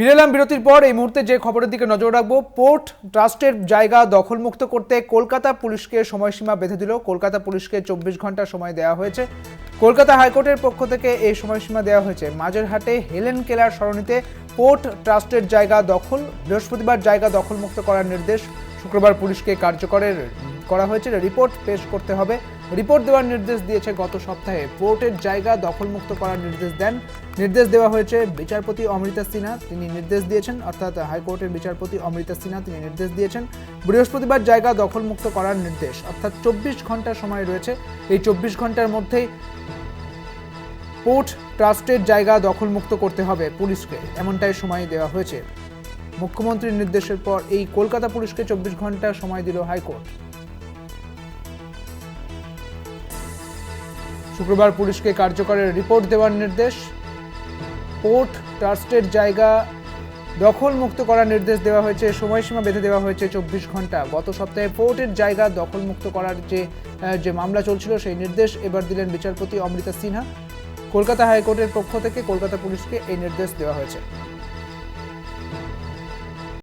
ফিরে এলাম বিরতির পর। এই মুহূর্তে যে খবরের দিকে নজর রাখব, পোর্ট ট্রাস্টের জায়গা দখলমুক্ত করতে কলকাতা পুলিশকে সময়সীমা বেঁধে দিল। কলকাতা পুলিশকে চব্বিশ ঘণ্টা সময় দেওয়া হয়েছে। কলকাতা হাইকোর্টের পক্ষ থেকে এই সময়সীমা দেওয়া হয়েছে। মাঝেরহাটে হেলেন কেলার সরণিতে পোর্ট ট্রাস্টের জায়গা দখল, বৃহস্পতিবার জায়গা দখলমুক্ত করার নির্দেশ শুক্রবার পুলিশকে কার্যকরের করা হয়েছে। রিপোর্ট পেশ করতে হবে। রিপোর্ট দেওয়ার নির্দেশ দিয়েছে গত সপ্তাহে। পোর্টের জায়গা দখলমুক্ত করার নির্দেশ দেন। নির্দেশ দেওয়া হয়েছে বিচারপতি অমৃতা সিনহা, তিনি নির্দেশ দিয়েছেন, অর্থাৎ হাইকোর্টের বিচারপতি অমৃতা সিনহা, তিনি নির্দেশ দিয়েছেন বৃহস্পতিবার জায়গা দখলমুক্ত করার নির্দেশ। অর্থাৎ চব্বিশ ঘণ্টা সময় রয়েছে। এই চব্বিশ ঘণ্টার মধ্যেই পোর্ট ট্রাস্টের জায়গা দখলমুক্ত করতে হবে পুলিশকে। এমনটাই সময় দেওয়া হয়েছে। মুখ্যমন্ত্রীর নির্দেশের পর এই কলকাতা পুলিশকে চব্বিশ ঘণ্টা সময় দিল হাইকোর্ট। শুক্রবার পুলিশকে কার্যকরের রিপোর্ট দেওয়ার নির্দেশ। পোর্ট ট্রাস্টের জায়গা দখলমুক্ত করার নির্দেশ দেওয়া হয়েছে, সময়সীমা বেঁধে দেওয়া হয়েছে চব্বিশ ঘণ্টা। গত সপ্তাহে পোর্টের জায়গা দখলমুক্ত করার যে যে মামলা চলছিল, সেই নির্দেশ এবার দিলেন বিচারপতি অমৃতা সিনহা। কলকাতা হাইকোর্টের পক্ষ থেকে কলকাতা পুলিশকে এই নির্দেশ দেওয়া হয়েছে।